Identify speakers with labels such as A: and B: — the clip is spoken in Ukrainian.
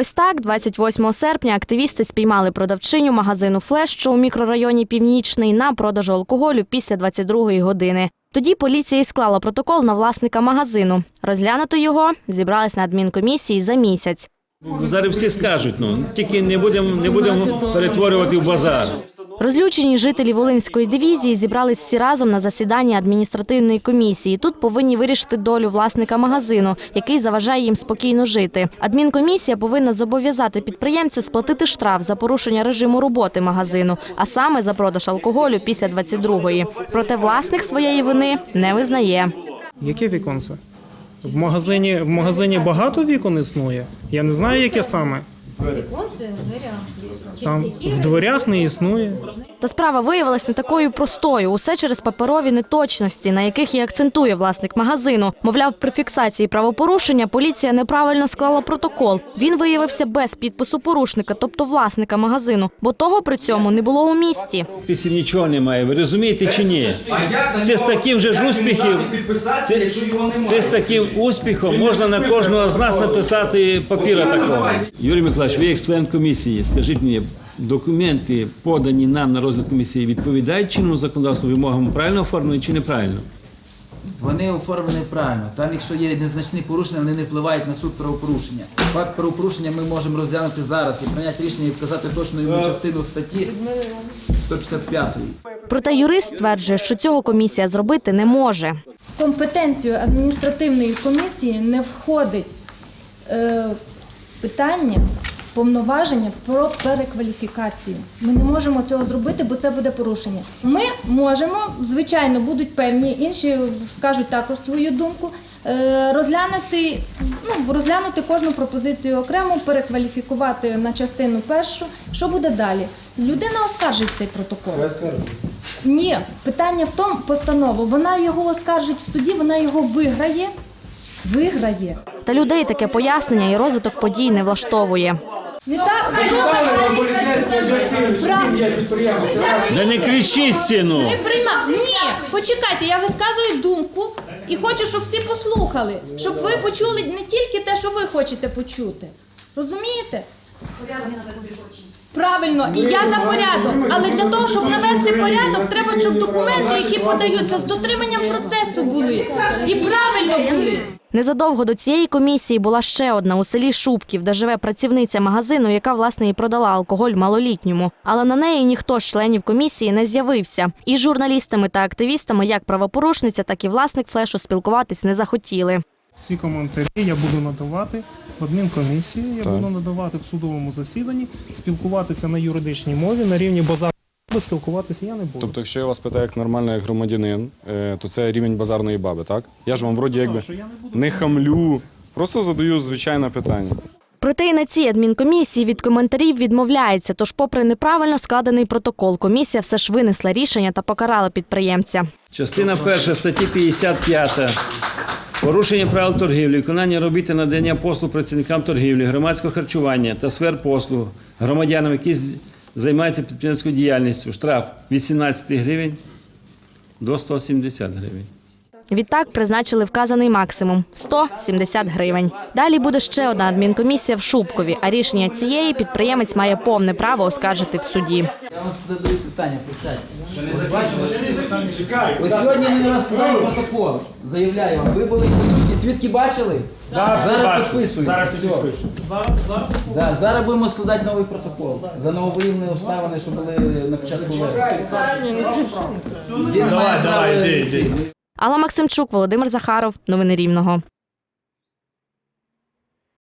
A: Ось так, 28 серпня, активісти спіймали продавчиню магазину Флеш, що у мікрорайоні Північний, на продажу алкоголю після 22-ї години. Тоді поліція і склала протокол на власника магазину. Розглянути його зібрались на адмінкомісії за місяць.
B: Зараз всі скажуть, ну тільки не будемо не будемо перетворювати в базар.
A: Розлючені жителі Волинської дивізії зібрались всі разом на засіданні адміністративної комісії. Тут повинні вирішити долю власника магазину, який заважає їм спокійно жити. Адмінкомісія повинна зобов'язати підприємця сплатити штраф за порушення режиму роботи магазину, а саме за продаж алкоголю після 22-ї. Проте власник своєї вини не визнає.
C: Яке віконце? В магазині, в магазині багато вікон існує. Я не знаю, яке саме. Там в дверях не існує.
A: Та справа виявилась не такою простою. Усе через паперові неточності, на яких і акцентує власник магазину. Мовляв, при фіксації правопорушення поліція неправильно склала протокол. Він виявився без підпису порушника, тобто власника магазину, бо того при цьому не було у місті.
B: Після нічого немає. Ви розумієте чи ні? Це з таким же ж успіхів. Це, це з таким успіхом можна на кожного з нас написати папіра такого. Юрій Миколаївич, ви як член комісії, скажіть мені, документи, подані нам на розгляд комісії, відповідають чинному законодавству вимогам правильно оформлені чи неправильно?
D: Вони оформлені правильно. Там, якщо є незначні порушення, вони не впливають на суд правопорушення. Факт правопорушення ми можемо розглянути зараз і прийняти рішення і вказати точну йому частину статті 155.
A: Проте юрист стверджує, що цього комісія зробити не може.
E: В компетенцію адміністративної комісії не входить е, питання повноваження про перекваліфікацію. Ми не можемо цього зробити, бо це буде порушення. Ми можемо, звичайно, будуть певні інші скажуть також свою думку. е, Розглянути, ну, розглянути кожну пропозицію окремо, перекваліфікувати на частину першу. Що буде далі? Людина оскаржить цей протокол. Ні, питання в тому постанову. Вона його оскаржить в суді, вона його виграє. Виграє.
A: Та людей таке пояснення і розвиток подій не влаштовує.
E: Вітаю,
B: Да не кричіть всі, ну!
E: не прийма. Ні, почекайте, я висказую думку і хочу, щоб всі послухали, щоб ви почули не тільки те, що ви хочете почути. Розумієте? Правильно, і я за порядок. Але для того, щоб навести порядок, треба, щоб документи, які подаються з дотриманням процесу були. І правильно були.
A: Незадовго до цієї комісії була ще одна у селі Шубків, де живе працівниця магазину, яка власне і продала алкоголь малолітньому. Але на неї ніхто з членів комісії не з'явився. І з журналістами та активістами, як правопорушниця, так і власник флешу спілкуватись не захотіли.
C: Всі коментарі я буду надавати в адмінкомісії, я буду надавати в судовому засіданні, спілкуватися на юридичній мові, на рівні базару спілкуватися я не буду.
F: Тобто, якщо я вас питаю як нормально, як громадянин, е, то це рівень базарної баби, так? Я ж вам вроді якби
C: не
F: не хамлю, просто задаю звичайне питання.
A: Проте і на цій адмінкомісії від коментарів відмовляється. Тож, попри неправильно складений протокол, комісія все ж винесла рішення та покарала підприємця.
B: Частина перша статті 55. Порушення правил торгівлі, виконання робіт та надання послуг працівникам торгівлі, громадського харчування та сфер послуг громадянам, які з- підприємницькою діяльністю. Штраф від 17 гривень до 170 гривень.
A: Відтак призначили вказаний максимум 170 гривень. Далі буде ще одна адмінкомісія в Шубкові, а рішення цієї підприємець має повне право оскаржити в суді.
D: Я вам задаю питання, присядьте. Ось сьогодні ми на вас протокол. Заявляю вам, ви були присутні, свідки бачили? Зараз підписують. Зараз
C: Зараз, зараз
D: Да, зараз будемо складати новий протокол за нововиявлені обставини, що були на початку вересня. Він має право-
A: Алла Максимчук, Володимир Захаров. Новини Рівного.